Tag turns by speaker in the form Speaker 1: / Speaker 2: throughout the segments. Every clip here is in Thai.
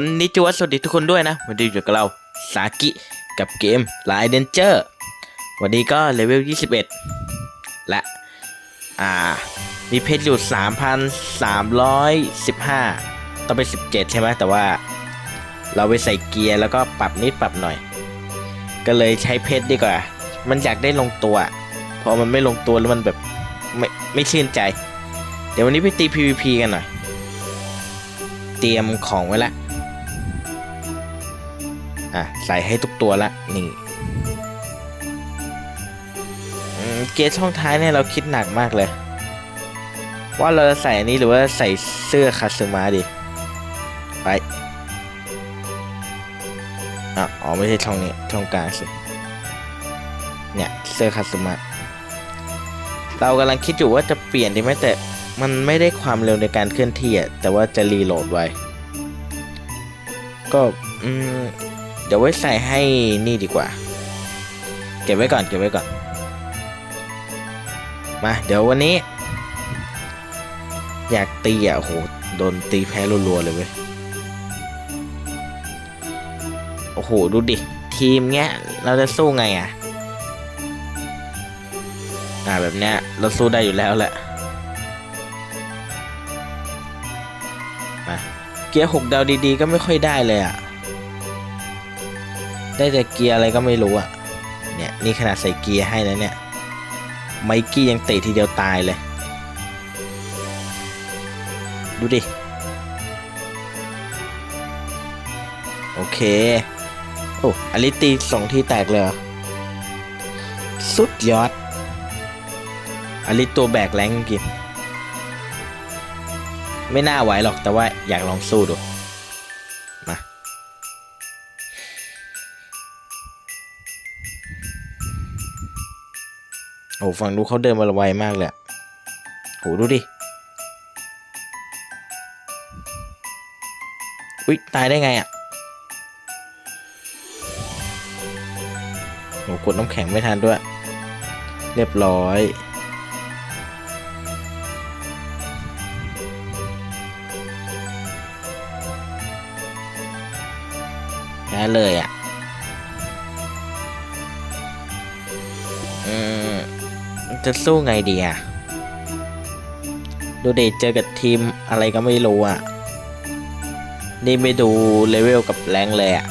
Speaker 1: ลนิจวัตสวัสดีทุกคนด้วยนะ วันนี้อยู่กับเราสากิกับเกมไลเดนเจอร์วันนี้ก็เลเวล 21 และ อ่า มีเพชรอยู่ 3,315 ต้องเป็น 17 ใช่ไหมแต่ว่า เราไปใส่เกียร์แล้วก็ปรับนิดปรับหน่อย ก็เลยใช้เพชรดีกว่า มันอยากได้ลงตัว พอมันไม่ลงตัวแล้วมันแบบไม่ไม่ชื่นใจ เดี๋ยววันนี้ไปตี PVP กันหน่อยเตรียมของไว้และ อะใส่ให้ทุกตัวละนี่เกียร์ช่องท้ายเนี่ยเราคิดหนักมากเลย ว่าเราจะใส่อันนี้หรือว่าใส่เสื้อคาซึมะดีไปอะอ๋อไม่ใช่ช่องนี้ช่องกลางสิเนี่ยเสื้อคาซึมะเรากำลังคิดอยู่ว่าจะเปลี่ยนดีไหมแต่มันไม่ได้ความเร็วในการเคลื่อนที่อะแต่ว่าจะรีโหลดไว้ ก็อืม เดี๋ยวไว้ใส่ให้นี่ดีกว่า เก็บไว้ก่อนเก็บไว้ก่อน มาเดี๋ยววันนี้ อยากตีอะโหโดนตีแพ้รัวๆเลยเว้ยโอ้โหดูดิ ทีมเงี้ย เราจะสู้ไงอะอ่าแบบเนี้ยเราสู้ได้อยู่แล้วแหละมาเกียร์หกดาวดีๆ ก็ไม่ค่อยได้เลยอะ ได้แต่เกียร์อะไรก็ไม่รู้อะ่ะ เนี่ยนี่ขนาดใส่เกียร์ให้แล้วเนี่ย ไมกี้ยังเตะทีเดียวตายเลย ดูดิ โอเค โอ้อลิตีสองที่แตกเลยสุดยอดอลิตัวแบกแรงจริงไม่น่าไหวหรอกแต่ว่าอยากลองสู้ดู โอ้ฟังดูเขาเดินมาไวมากเลยโหดูดิ อุ๊ย ตายได้ไงอะ่ะโหกดน้ำแข็งไม่ทันด้วย เรียบร้อยแพ้เลยอะ อืม จะสู้ไงดีอะดูเดเจอกับทีมอะไรก็ไม่รู้อะนี่ไม่ดูเลเวลกับแรงเลยอะ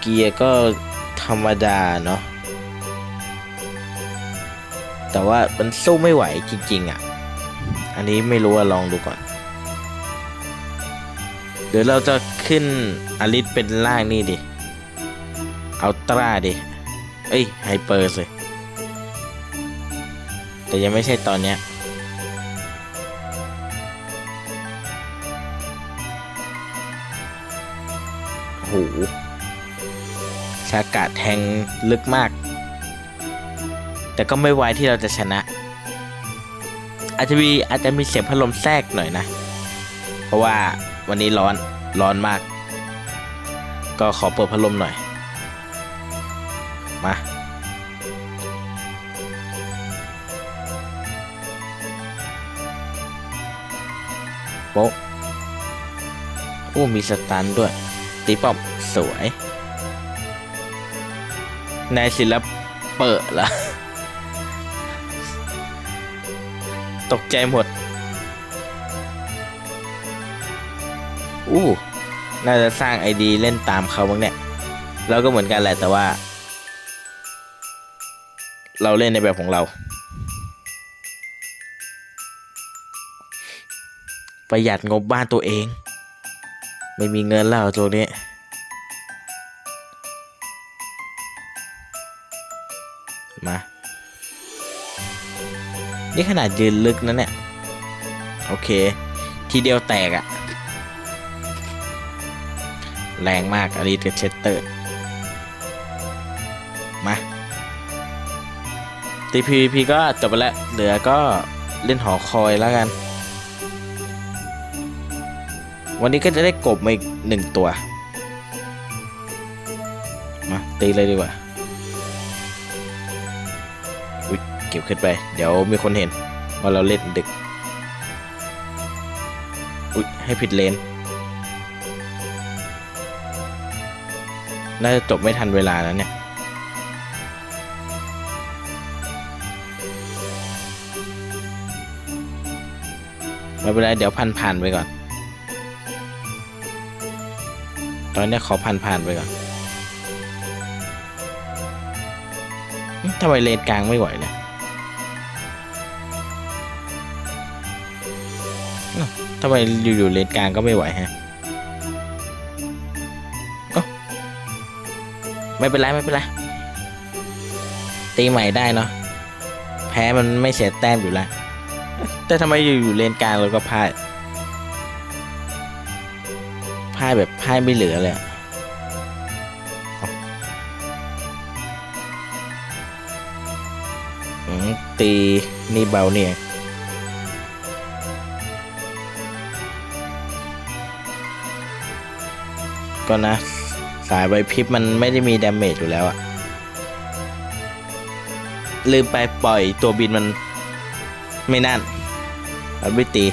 Speaker 1: เกียร์ก็ธรรมดาเนาะ แต่ว่ามันสู้ไม่ไหวจริง ๆอะ อันนี้ไม่รู้ว่าลองดูก่อน เดี๋ยวเราจะขึ้นอลิสเป็นล่างนี่ดิ อาตราดิเอ้ยไฮเปอร์สิแต่ยังไม่ใช่ตอนเนี้ยโหชากาแทงลึกมาก แต่ก็ไม่ไวที่เราจะชนะ อาจจะมีอาจจะมีเสียงพัดลมแทรกหน่อยนะ เพราะว่าวันนี้ร้อนร้อนมาก ก็ขอเปิดพัดลมหน่อย มาโป๊ะโอ้มีสตันด้วย ตีป้อมสวยนายศิลปเปิดละตกใจหมด อู้ น่าจะสร้างไอดีเล่นตามเขาบ้างเนี่ย เราก็เหมือนกันแหละแต่ว่า เราเล่นในแบบของเรา ประหยัดงบบ้านตัวเอง ไม่มีเงินแล้วตัวนี้มา นี่ขนาดยืนลึกนะเนี่ย โอเค ทีเดียวแตกอะแรงมากอลิสกับเชสเตอร์ ตี PVP ก็จบไปแล้วเหลือก็เล่นหอคอยแล้วกัน วันนี้ก็จะได้กบมาอีกหนึ่งตัว มา ตีเลยดีกว่าอุ๊ยเก็บขึ้นไป เดี๋ยวมีคนเห็นว่าเราเล่นดึก อุ๊ยให้ผิดเลนน่าจะจบไม่ทันเวลาแล้วเนี่ย ไม่เป็นไรเดี๋ยวพันผ่านไปก่อน ตอนนี้ขอผ่านผ่านไปก่อนทำไมเลนกลางไม่ไหวเลยอ้าวทำไมอยู่ๆเลนกลางก็ไม่ไหวฮะเอ้าไม่เป็นไรไม่เป็นไรตีใหม่ได้เนาะแพ้มันไม่เสียแต้มอยู่แล้ว แต่ทำไมอยู่ๆเลนกลางเราก็พ่ายพ่ายแบบพ่ายไม่เหลือเลยอืมตีนี่เบาเนี่ยก็นะ สายใบพริบมันไม่ได้มีดาเมจอยู่แล้วอะลืมไปปล่อยตัวบินมัน ไม่นั่นมันไม่ตี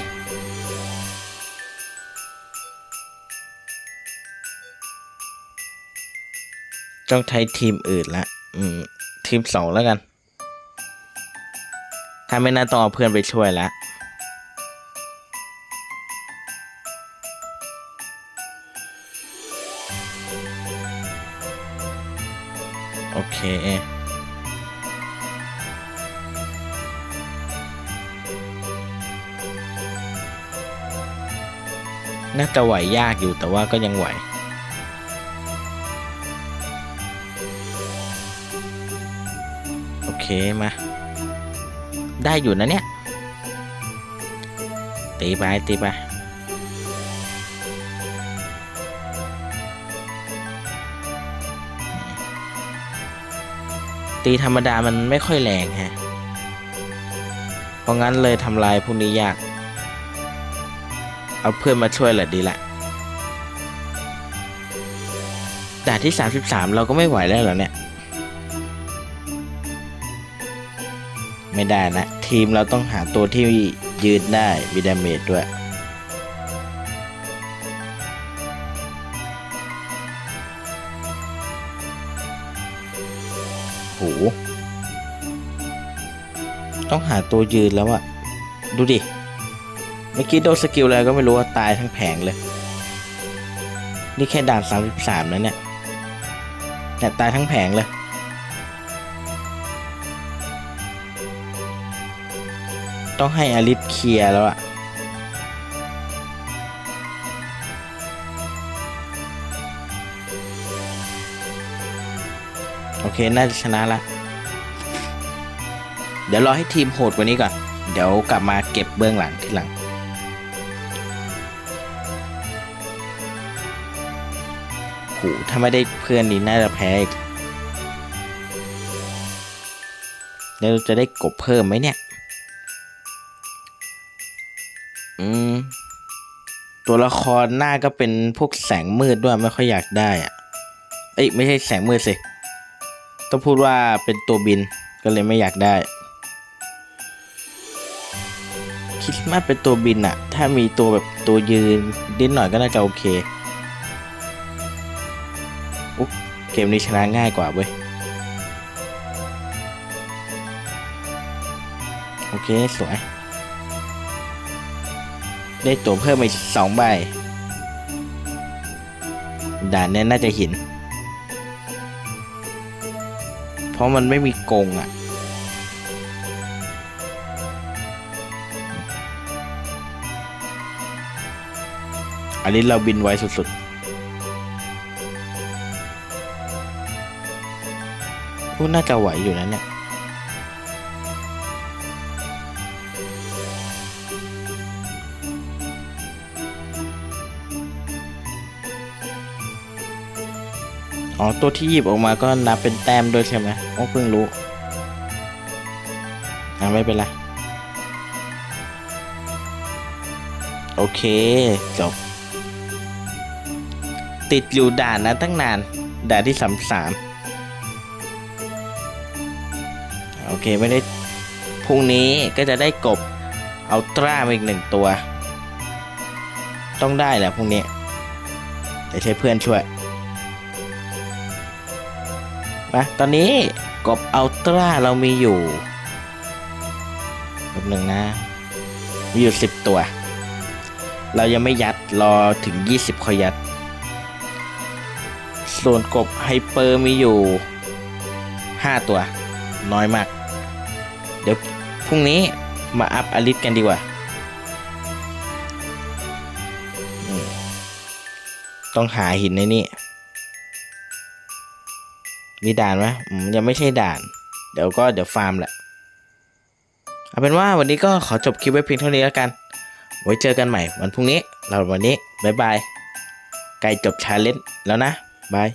Speaker 1: ต้องใช้ทีมอื่นละ อืม ทีมสองแล้วกัน ถ้าไม่น่าต้องเอาเพื่อนไปช่วยละโอเค น่าจะไหวยากอยู่แต่ว่าก็ยังไหวโอเคมา ได้อยู่นะเนี่ยตีไปตีไปตีธรรมดามันไม่ค่อยแรงฮะ เพราะงั้นเลยทำลายพวกนี้ยาก เอาเพื่อนมาช่วยแหละดีละด่านที่ 33 เราก็ไม่ไหวแล้วเหรอเนี่ย ไม่ได้นะ ทีมเราต้องหาตัวที่ยืนได้มีดาเมจด้วย โห ต้องหาตัวยืนแล้วอะดูดิ มื่อกี้โดนสกิลอะไรก็ไม่รู้ว่าตายทั้งแผงเลย นี่แค่ด่าน 33แล้วเนี่ยเนี่ยตายทั้งแผงเลย ต้องให้อลิสเคลียร์แล้วอะโอเค น่าจะชนะละ เดี๋ยวรอให้ทีมโหดกว่านี้ก่อน เดี๋ยวกลับมาเก็บเบื้องหลังทีหลัง หถ้าไม่ได้เพื่อนนี้น่าจะแพ้อีกเดี๋ยวจะได้กบเพิ่มไหมเนี่ย อืม ตัวละครหน้าก็เป็นพวกแสงมืดด้วยไม่ค่อยอยากได้อะเอ้ยไม่ใช่แสงมืดสิ ต้องพูดว่าเป็นตัวบินก็เลยไม่อยากได้คริสต์มาสเป็นตัวบินอะถ้ามีตัวแบบตัวยืนนิดหน่อยก็น่าจะโอเค อุ๊ยเกมนี้ชนะง่ายกว่าเว้ยโอเค สวย ได้ตัวเพิ่มอีกสองใบ ด่านเนี้น่าจะหิน เพราะมันไม่มีกงอะ อันนี้เราบินไวสุดๆ พูดน่าจะไหวอยู่นะเนี่ยอ๋อ ตัวที่หยิบออกมาก็นับเป็นแต้มด้วยใช่ไหมโอ้เพิ่งรู้ อ่าไม่เป็นไร โอเค จบ ติดอยู่ด่านนะตั้งนาน ด่านที่สามสาม โอเคไม่ได้พรุ่งนี้ก็จะได้กบเอาตร้ามาอีกหนึ่งตัว ต้องได้แหละพวกนี้แต่ใช้เพื่อนช่วยมาตอนนี้กบอัลตร้าเรามีอยู่แบบหนึ่งนะ มีอยู่สิบตัว เรายังไม่ยัดรอถึงยี่สิบคอยยัด ส่วนกบไฮเปอร์มีอยู่ห้าตัว น้อยมาก เดี๋ยวพรุ่งนี้มาอัพอลิสกันดีกว่า ต้องหาหินในนี่ มีด่านไหมอืมยังไม่ใช่ด่าน เดี๋ยวก็เดี๋ยวฟาร์มแหละ เอาเป็นว่าวันนี้ก็ขอจบคลิปไว้เพียงเท่านี้แล้วกัน ไว้เจอกันใหม่วันพรุ่งนี้ เราวันนี้ บ๊ายบาย ใกล้จบชาเลนจ์แล้วนะ บาย